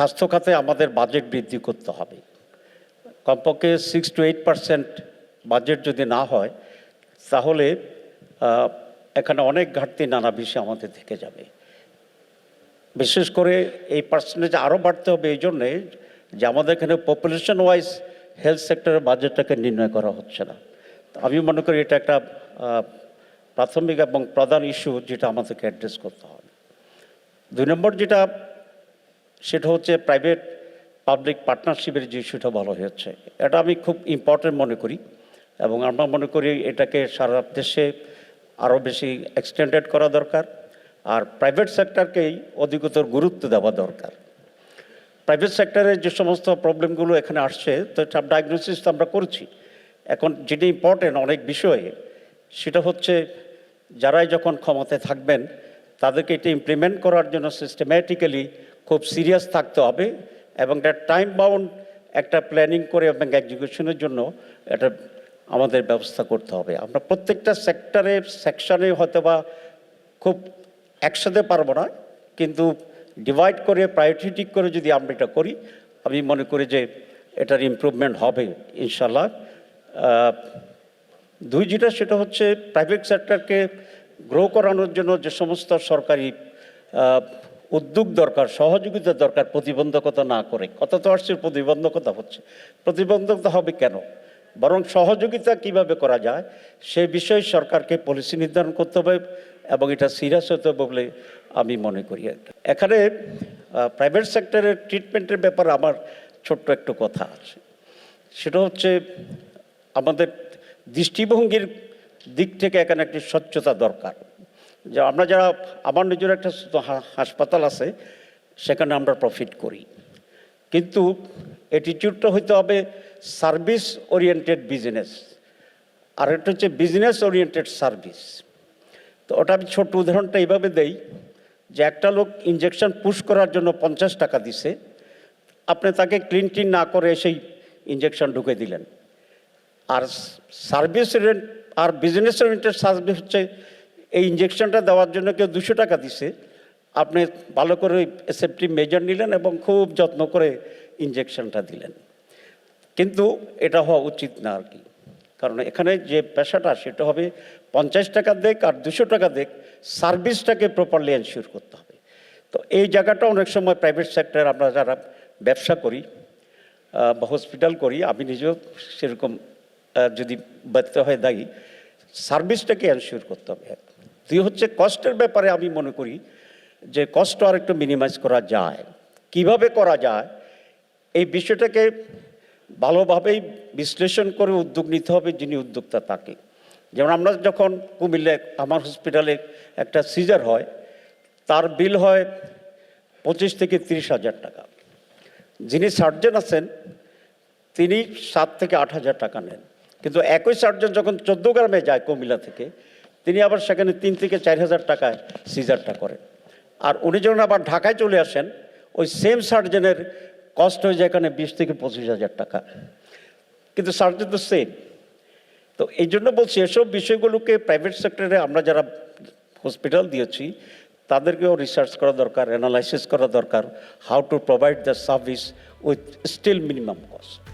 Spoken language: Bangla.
স্বাস্থ্য খাতে আমাদের বাজেট বৃদ্ধি করতে হবে। কমপক্ষে six to eight percent budget যদি না হয়, তাহলে এখানে অনেক ঘাটতি নানা বিষয় আমাদের থেকে যাবে। বিশেষ করে এই পার্সেন্টেজ আরও বাড়তে হবে, এই জন্যে যে আমাদের এখানে পপুলেশন ওয়াইজ হেলথ সেক্টরের বাজেটটাকে নির্ণয় করা হচ্ছে না। আমি মনে করি এটা একটা প্রাথমিক এবং প্রধান ইস্যু যেটা আমাদেরকে অ্যাড্রেস করতে হবে। দুই নম্বর যেটা সেটা হচ্ছে প্রাইভেট পাবলিক পার্টনারশিপের যে ইস্যুটা বলা হয়েছে। এটা আমি খুব ইম্পর্টেন্ট মনে করি এবং আমরা মনে করি এটাকে সারা দেশে আরও বেশি এক্সটেন্ডেড করা দরকার আর প্রাইভেট সেক্টরকেই অধিকতর গুরুত্ব দেওয়া দরকার। প্রাইভেট সেক্টরের যে সমস্ত প্রবলেমগুলো এখানে আসছে, তো সব ডায়াগনোসিস তো আমরা করছি। এখন যেটা ইম্পর্টেন্ট অনেক বিষয়ে, সেটা হচ্ছে যারাই যখন ক্ষমতায় থাকবেন, তাদেরকে এটা ইমপ্লিমেন্ট করার জন্য সিস্টেম্যাটিক্যালি খুব সিরিয়াস থাকতে হবে এবং একটা টাইম বাউন্ড একটা প্ল্যানিং করে এবং এক্সিকিউশনের জন্য এটা আমাদের ব্যবস্থা করতে হবে। আমরা প্রত্যেকটা সেক্টরে সেকশনে হয়তো বা খুব একসাথে পারব না, কিন্তু ডিভাইড করে প্রায়োরিটি করে যদি আমরা এটা করি, আমি মনে করি যে এটার ইমপ্রুভমেন্ট হবে ইনশাল্লাহ দুই যেটা, সেটা হচ্ছে প্রাইভেট সেক্টরকে গ্রো করানোর জন্য যে সমস্ত সরকারি উদ্যোগ দরকার, সহযোগিতা দরকার, প্রতিবন্ধকতা না করে। কত তো আসছে, প্রতিবন্ধকতা হচ্ছে। প্রতিবন্ধকতা হবে কেন? বরং সহযোগিতা কীভাবে করা যায়? সে বিষয়ে সরকারকে পলিসি নির্ধারণ করতে হবে এবং এটা সিরিয়াস হতে হবে বলে আমি মনে করি। এখানে প্রাইভেট সেক্টরের ট্রিটমেন্টের ব্যাপারে আমার ছোট্ট একটু কথা আছে। সেটা হচ্ছে, আমাদের দৃষ্টিভঙ্গির দিক থেকে এখানে একটি স্বচ্ছতা দরকার। যে আমরা যারা আমার নিজের একটা হাসপাতাল আছে, সেখানে আমরা প্রফিট করি। কিন্তু অ্যাটিটিউডটা হইতে হবে সার্ভিস ওরিয়েন্টেড বিজনেস আর একটা হচ্ছে বিজনেস ওরিয়েন্টেড সার্ভিস তো ওটা আমি ছোট্ট উদাহরণটা এইভাবে দেই, যে একটা লোক ইঞ্জেকশন পুশ করার জন্য পঞ্চাশ টাকা দিছে, আপনি তাকে ক্লিন টিন না করে সেই ইঞ্জেকশন ঢুকে দিলেন। আর সার্ভিস আর বিজনেস ওরিয়েন্টেড সার্ভিস হচ্ছে এই ইঞ্জেকশনটা দেওয়ার জন্য কেউ দুশো টাকা দিছে। আপনি ভালো করে সেফটি মেজার নিলেন এবং খুব যত্ন করে ইঞ্জেকশনটা দিলেন। কিন্তু এটা হওয়া উচিত না আর কি। কারণ এখানে যে পেশাটা, সেটা হবে পঞ্চাশ টাকা দেখ আর দুশো টাকা দেখ সার্ভিসটাকে প্রপারলি এনশিওর করতে হবে। তো এই জায়গাটা অনেক সময় প্রাইভেট সেক্টর আমরা যারা ব্যবসা করি বা হসপিটাল করি, আমি নিজেও সেরকম যদি ব্যর্থ হয়ে দায়ী সার্ভিসটাকে এনশিওর করতে হবে। দুই হচ্ছে কষ্টের ব্যাপারে আমি মনে করি যে কষ্ট আর একটু মিনিমাইজ করা যায়। কীভাবে করা যায়? এই বিষয়টাকে ভালোভাবেই বিশ্লেষণ করে উদ্যোগ নিতে হবে যিনি উদ্যোক্তা তাকে। যেমন আমরা যখন কুমিল্লা আমার হসপিটালে একটা সিজার হয়, তার বিল হয় পঁচিশ থেকে তিরিশ হাজার টাকা। যিনি সার্জন আছেন, তিনি সাত থেকে আট হাজার টাকা নেন। কিন্তু একই সার্জন যখন চোদ্দ গ্রামে যায় কুমিল্লা থেকে তিনি আবার সেখানে তিন থেকে চার হাজার টাকায় সিজারটা করেন। আর উনি যখন আবার ঢাকায় চলে আসেন, ওই সেম সার্জনের কস্ট হয়ে যায় এখানে বিশ থেকে পঁচিশ হাজার টাকা। কিন্তু সার্জন তো সেম তো এই জন্য বলছি, এসব বিষয়গুলোকে প্রাইভেট সেক্টরে আমরা যারা হসপিটাল দিয়েছি, তাদেরকেও রিসার্চ করা দরকার অ্যানালাইসিস করা দরকার how to provide the service with still minimum cost